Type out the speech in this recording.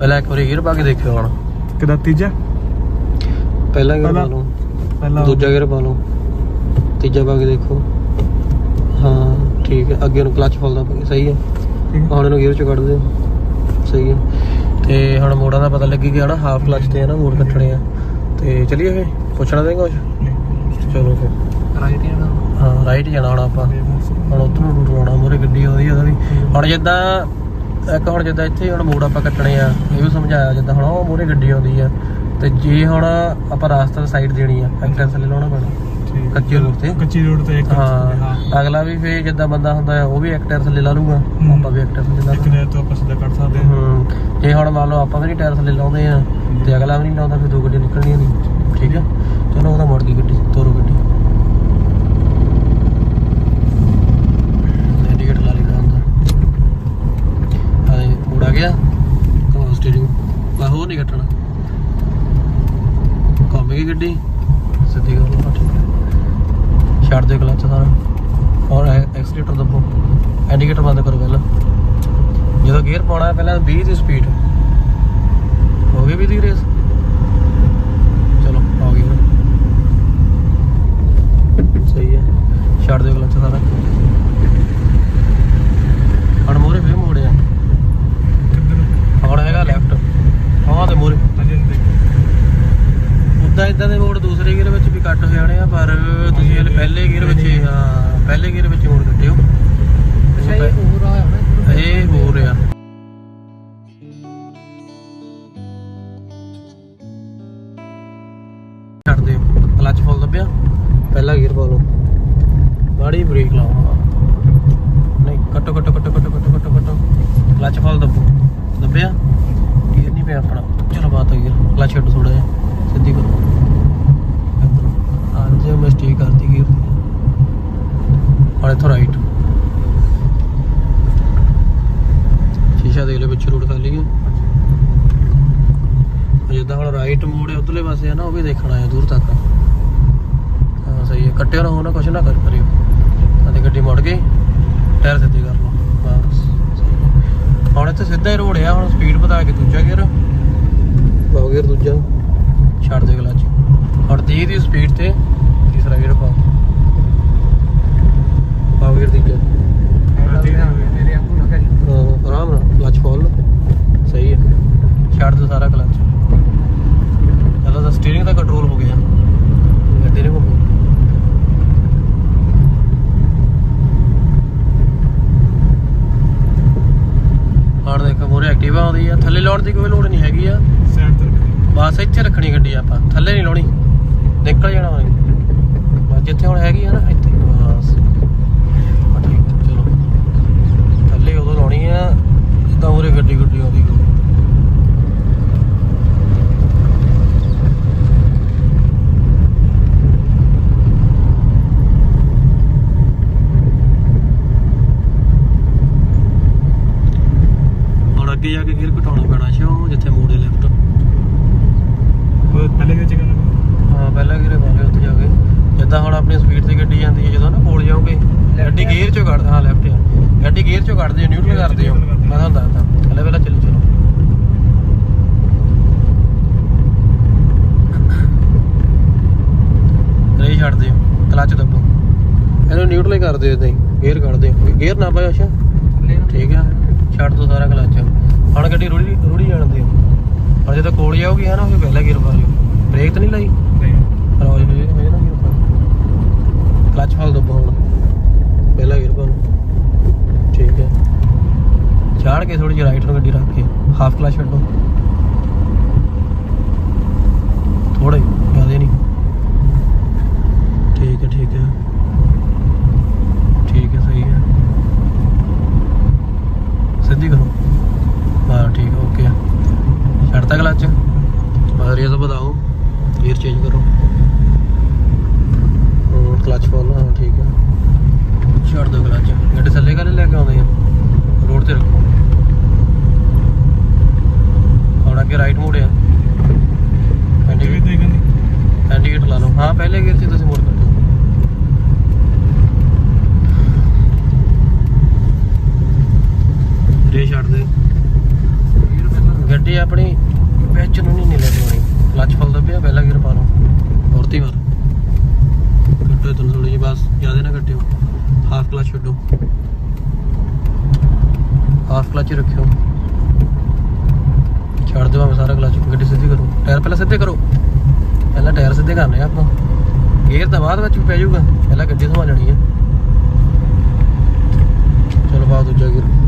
ਪਹਿਲਾਂ ਇੱਕ ਵਾਰੀ ਗੇਅਰ ਪਾ ਕੇ ਦੇਖਿਓ ਹੁਣ। ਕਿਦਾ ਤੀਜਾ? ਪਹਿਲਾ ਗੇਅਰ ਪਾ ਲਓ। ਪਹਿਲਾ ਦੂਜਾ ਗੇਅਰ ਪਾ ਲਓ। ਤੀਜਾ ਪਾ ਕੇ ਦੇਖੋ। ਹਾਂ ਠੀਕ ਹੈ। ਅੱਗੇ ਨੂੰ ਕਲਚ ਫੁੱਲਦਾ ਪਾ ਸਹੀ ਹੈ। ਹੈ। ਹੁਣ ਇਹਨੂੰ ਗੇਅਰ ਚੋਂ ਕੱਢ ਦਿਓ। ਸਹੀ ਹੈ। ਤੇ ਹੁਣ ਮੋੜਾਂ ਦਾ ਪਤਾ ਲੱਗੀ ਗਿਆ ਨਾ ਹਾਫ ਕਲਚ ਤੇ ਨਾ ਮੋੜ ਕੱਟਣੇ ਆ। ਤੇ ਚਲਿਏ ਫੇ ਪੁੱਛਣਾ ਦੇਗਾ ਕੁਝ ਚਲੋ ਫਿਰ। ਰਾਈਟ ਜਾਣਾ। ਹਾਂ ਰਾਈਟ ਜਾਣਾ ਹੁਣ ਆਪਾਂ। ਹੁਣ ਉੱਧਰ ਨੂੰ ਲਾਉਣਾ ਮੋਰੇ ਗੱਡੀ ਆਉਂਦੀ ਆ ਉਹਦਾ। ਵੀ ਹੁਣ ਜਿੱਦਾਂ ਇੱਕ ਹੁਣ ਜਿੱਦਾਂ ਇੱਥੇ ਹੁਣ ਮੋੜ ਆਪਾਂ ਕੱਟਣੇ ਆ ਇਹ ਵੀ ਸਮਝਾਇਆ ਜਿੱਦਾਂ ਹੁਣ ਉਹ ਮੋਰੇ ਗੱਡੀ ਆਉਂਦੀ ਆ ਤੇ ਜੇ ਹੁਣ ਆਪਾਂ ਰਾਸਤਾ ਸਾਈਡ ਦੇਣੀ ਆ ਐਕਟੈਂਸ ਲੈ ਲਾਉਣਾ ਪੈਣਾ। ਕੱਚੀ ਰੋਡ ਤੇ। ਕੱਚੀ ਰੋਡ ਤੇ ਇੱਕ ਹਾਂ। ਅਗਲਾ ਵੀ ਫੇ ਜਿੱਦਾਂ ਬੰਦਾ ਹੁੰਦਾ ਉਹ ਵੀ ਇੱਕ ਟਾਇਰ ਥੱਲੇ ਲਾ ਲੂਗਾ। ਆਪਾਂ ਵੀ ਇੱਕ ਟਾਇਰ ਥੱਲੇ ਲਾ ਲੂਗਾ। ਨੇ ਤੋਂ ਆਪਾਂ ਸਿੱਧਾ ਕੱਢ ਸਕਦੇ ਹਾਂ ਹੂੰ। ਜੇ ਹੁਣ ਮੰਨ ਲਓ ਆਪਾਂ ਵੀ ਨਹੀਂ ਟਾਇਰ ਥੱਲੇ ਲਾਉਂਦੇ ਆ ਤੇ ਅਗਲਾ ਵੀ ਨਹੀਂ ਲਾਉਂਦਾ ਫਿਰ ਦੋ ਗੱਡੀਆਂ ਨਿਕਲਣੀਆਂ ਨਹੀਂ। ਠੀਕ ਆ? ਚਲੋ ਉਹਦਾ ਮੁੜ ਗਈ ਗੱਡੀ ਤੋਰੋ ਗੱਡੀ ਇੰਡੀਕੇਟਰ ਲਾ ਲੈਣਾ ਹੁੰਦਾ ਹਾਏ ਮੁੜ ਆ ਗਿਆ ਕਮਾ ਸਟੀਅਰਿੰਗ ਬਾ ਹੋਰ ਨਹੀਂ ਕੱਟਣਾ ਘੁੰਮ ਗਈ ਗੱਡੀ ਸਿੱਧੀ ਕਰ ਲਓ ਠੀਕ ਹੈ ਛੱਡ ਦੇ ਕਲਚ ਸਾਰਾ। ਔਰ ਐਕਸੀਲੇਟਰ ਦੱਬੋ। ਇੰਡੀਕੇਟਰ ਬੰਦ ਕਰੋ ਪਹਿਲਾਂ। ਜਦੋਂ ਗੇਅਰ ਪਾਉਣਾ ਪਹਿਲਾਂ 20 ਦੀ ਸਪੀਡ ਹੋ ਗਈ ਵੀ ਦੀ ਰੇਸ ਚਲੋ ਹੋ ਗਈ ਫਿਰ। ਸਹੀ ਹੈ ਛੱਡ ਦਿਓ ਕਲਚ ਸਾਰਾ ਹੁਣ ਮੋਰੇ ਫੇਰ ਮੋੜਿਆ ਕਿੱਧਰ ਹੁਣ ਹੈਗਾ ਲੈਫਟ ਹਾਂ ਤੇ ਮੋਰੇ ਅਜੇ ਦੇਖ ਉਦਾਂ ਇਦਾਂ ਦੇ ਮੋੜ ਦੂਸਰੇ ਗੇਅਰ ਵਿੱਚ ਵੀ ਕੱਟ ਹੋ ਜਾਣੇ ਆ ਪਰ ਤੁਸੀਂ ਇਹ ਪਹਿਲੇ ਗੇਅਰ ਵਿੱਚ ਹੀ- ਹਾਂ ਪਹਿਲੇ ਗੇਅਰ ਵਿੱਚ ਮੋੜ ਕੱਟਿਓ ਅੱਛਾ ਇਹ ਹੋਰ ਇਹ ਹੋ ਰਿਹਾ ਛੱਡ ਦਿਓ ਕਲਚ ਫੁੱਲ ਦੱਬਿਆ? ਪਹਿਲਾ ਗੇਅਰ ਪਾ ਲਓ। ਬਾੜੀ ਬ੍ਰੇਕ ਲਾਓ। ਹਾਂ। ਨਹੀਂ ਕੱਟੋ ਕੱਟੋ ਕੱਟੋ ਕੱਟੋ ਕੱਟੋ ਕੱਟੋ ਕੱਟੋ। ਕਲਚ ਫੁੱਲ ਦੱਬੋ। ਦੱਬਿਆ? ਗੇਅਰ ਨਹੀਂ ਪਿਆ ਆਪਣਾ। ਚਲੋ ਬਾਤ ਕਲਚ ਛੱਡੋ ਥੋੜਾ ਜਿਹਾ। ਸਿੱਧੀ ਕਰੋ। ਅੱਜ ਮਿਸਟੇਕ ਕਰਤੀ ਗੇਅਰ ਦੀ ਹੁਣ ਇੱਥੋਂ ਰਾਈਟ ਸ਼ੀਸ਼ਾ ਦੇਖ ਲੈ ਪਿੱਛੇ ਰੋਡ ਖਾਲੀ ਹੈ ਜਿੱਦਾਂ ਹੁਣ ਰਾਈਟ ਮੋੜ ਹੈ ਉਧਰਲੇ ਪਾਸੇ ਹੈ ਨਾ ਉਹ ਵੀ ਦੇਖਣਾ ਹੈ ਦੂਰ ਤੱਕ। ਹਾਂ ਸਹੀ ਹੈ ਕੱਟਿਓ ਨਾ ਹੋ ਨਾ ਕੁਛ ਨਾ ਕਰ ਕਰਿਓ। ਆ ਤੇ ਗੱਡੀ ਮੁੜ ਗਈ। ਟਾਇਰ ਸਿੱਧੇ ਕਰ ਲਓ। ਬਸ ਹੈ। ਹੁਣ ਇੱਥੇ ਸਿੱਧਾ ਹੀ ਰੋਡ ਆ ਹੁਣ ਸਪੀਡ ਵਧਾ ਕੇ ਦੂਜਾ ਗੇਅਰ ਪਾਓ ਗੇਅਰ ਦੂਜਾ। ਛੱਡ ਦੇ ਕਲਚ ਹੁਣ 30 ਦੀ ਸਪੀਡ ਤੇ ਤੀਸਰਾ ਗੇਅਰ ਪਾਓ ਪਾਓ ਗੇਅਰ ਤੀਜਾ ਤੇਰੇ ਆਪੂ ਨਾ ਕਰੀ ਹਾਂ, ਆਰਾਮ ਨਾਲ ਕਲਚ ਖੋਲ ਲਓ। ਸਹੀ ਹੈ। ਛੱਡ ਦੋ ਸਾਰਾ ਕਲਚ ਚਲੋ ਤਾਂ ਸਟੀਅਰਿੰਗ ਦਾ ਕੰਟਰੋਲ ਹੋ ਗਿਆ। ਗੱਡੀ ਨੇ ਘੁੰਮੀ ਹੁਣ ਦੇਖੋ ਮੋਰੇ ਐਕਟਿਵਾ ਆਉਂਦੀ ਆ। ਥੱਲੇ ਲਾਉਣ ਦੀ ਕੋਈ ਲੋੜ ਨਹੀਂ ਹੈਗੀ ਆ। ਸਾਈਡ ਤੇ ਬਸ ਇੱਥੇ ਰੱਖਣੀ ਗੱਡੀ ਆਪਾਂ। ਥੱਲੇ ਨਹੀਂ ਲਾਉਣੀ। ਨਿਕਲ ਜਾਣਾ ਬਸ ਜਿੱਥੇ ਹੁਣ ਹੈਗੀ ਆ ਨਾ ਇੱਥੇ ਬਸ ਬਸ ਠੀਕ ਹੈ, ਚਲੋ ਥੱਲੇ ਉਦੋਂ ਲਾਉਣੀ ਆ ਜਿੱਦਾਂ ਉਰੇ ਗੱਡੀ ਗੁੱਡੀ ਆਉਂਦੀ ਕੋਈ ਹੁਣ ਅੱਗੇ ਜਾ ਕੇ ਗੇਅਰ ਘਟਾਉਣਾ ਪੈਣਾ ਸ਼ੋ ਜਿੱਥੇ ਮੋੜੇ ਲੈਫਟ ਉਹ ਪਹਿਲੇ ਵਿੱਚ ਗੱਲ ਹਾਂ ਪਹਿਲਾਂ ਗੇਰੇ ਪਾਵੇ ਉੱਥੇ ਜਾ ਕੇ ਜਿੱਦਾਂ ਹੁਣ ਆਪਣੀ ਸਪੀਡ ਤੇ ਗੱਡੀ ਜਾਂਦੀ ਹੈ ਜਦੋਂ ਨਾ ਕੋਲ ਜਾਓਗੇ ਗੱਡੀ ਗੇਅਰ ਚੋਂ ਕੱਢ ਹਾਂ ਲੈਫਟ ਆ ਗੱਡੀ ਗੇਅਰ ਚੋਂ ਕੱਢਦੇ ਹੋ ਨਿਊਟਰਲ ਕਰਦੇ ਹੋ। ਮੈਂ ਤੁਹਾਨੂੰ ਦੱਸਦਾ ਪਹਿਲਾਂ ਪਹਿਲਾਂ ਚੱਲੀ ਚਲੋ। ਰੇ ਛੱਡ ਦਿਓ ਕਲਚ ਦੱਬੋ। ਇਹਨੂੰ ਨਿਊਟਰਲ ਹੀ ਕਰ ਦਿਓ ਇਦਾਂ ਹੀ ਗੇਅਰ ਕੱਢ ਦਿਓ। ਗੇਅਰ ਨਾ ਪਾਇਓ ਅੱਛਾ। ਠੀਕ ਆ ਛੱਡ ਦੋ ਸਾਰਾ ਕਲਚ ਹੁਣ ਗੱਡੀ ਰੁੜੀ ਰੁੜੀ ਜਾਣ ਦਿਓ। ਹੁਣ ਜਦੋਂ ਕੋਲ ਜਾਓਗੀ ਹੈ ਨਾ ਫਿਰ ਪਹਿਲਾਂ ਗੇਅਰ ਪਾ ਲਿਓ। ਬ੍ਰੇਕ ਤਾਂ ਨਹੀਂ ਲਾਈ? ਨਹੀਂ। ਰੋਜ ਹੋ ਜੇ ਨਾ ਗੇਅਰ ਪਾ ਕਲਚ ਫਲ ਦੋ ਹੁਣ ਪਹਿਲਾ ਗੇਅਰ ਪਾ ਲਓ ਠੀਕ ਹੈ ਚਾੜ ਕੇ ਥੋੜੀ ਜਿਹੀ ਰਾਈਟ ਨੂੰ ਗੱਡੀ ਰੱਖ ਕੇ ਹਾਫ ਕਲਚ ਛੱਡੋ। ਥੋੜਾ ਹੀ, ਜ਼ਿਆਦਾ ਨਹੀਂ। ਠੀਕ ਹੈ ਠੀਕ ਹੈ। ਠੀਕ ਹੈ, ਸਹੀ ਹੈ। ਸਿੱਧੀ ਕਰੋ। ਹਾਂ, ਠੀਕ ਹੈ। ਓਕੇ ਛੱਡਤਾ ਕਲਚ ਬਾਹਰ ਇਹ ਤਾਂ ਵਧਾਓ। ਗੇਅਰ ਚੇਂਜ ਕਰੋ। ਹੋਰ ਕਲਚ ਫੋਲ ਹਾਂ, ਠੀਕ ਹੈ ਛੱਡ ਦਿਓ ਕਲਚ ਗੱਡੀ ਥੱਲੇ ਕਾਲੇ ਲੈ ਕੇ ਆਉਂਦੇ ਆ ਰੋਡ ਤੇ ਰੱਖੋ ਹੁਣ ਅੱਗੇ ਰਾਈਟ ਮੋੜਿਆ ਜਿਵੇਂ ਇੰਡੀਕੇਟਰ ਤੇ ਕਹਿੰਦੀ ਇੰਡੀਕੇਟਰ ਲਾ ਲਓ। ਹਾਂ ਪਹਿਲੇ ਗੇਅਰ 'ਚ ਤੁਸੀਂ ਮੋੜ ਕੱਟੋ ਰੇ ਛੱਡ ਦੇ। ਗੱਡੀ ਆਪਣੀ ਵਿੱਚ ਨੂੰ ਨਹੀਂ ਲੈ ਕੇ ਕਲੱਚ ਫੁੱਲ ਦੱਬਿਆ ਪਹਿਲਾ ਗੇਅਰ ਪਾ ਲਓ। ਔਰਤੀ ਵਾਰ ਕੱਟੋ ਤੁਹਾਨੂੰ ਥੋੜੀ ਜਿਹੀ ਬਸ ਜ਼ਿਆਦਾ ਨਾ ਕੱਟਿਓ। ਹਾਫ ਕਲੱਚ ਛੱਡੋ ਹਾਫ ਕਲੱਚ ਰੱਖਿਓ। ਛੱਡ ਦਿਓ ਮੈਂ ਸਾਰਾ ਕਲੱਚ ਗੱਡੀ ਸਿੱਧੀ ਕਰੋ। ਟਾਇਰ ਪਹਿਲਾਂ ਸਿੱਧੇ ਕਰੋ। ਪਹਿਲਾਂ ਟਾਇਰ ਸਿੱਧੇ ਕਰਨੇ ਆ ਆਪਾਂ। ਗੇਅਰ ਤਾਂ ਬਾਅਦ ਵਿੱਚ ਵੀ ਪੈ ਜਾਊਗਾ, ਪਹਿਲਾਂ ਗੱਡੀ ਸੰਭਾਲਣੀ ਹੈ ਚਲੋ ਬਾਅਦ ਦੂਜਾ ਗੇਅਰ।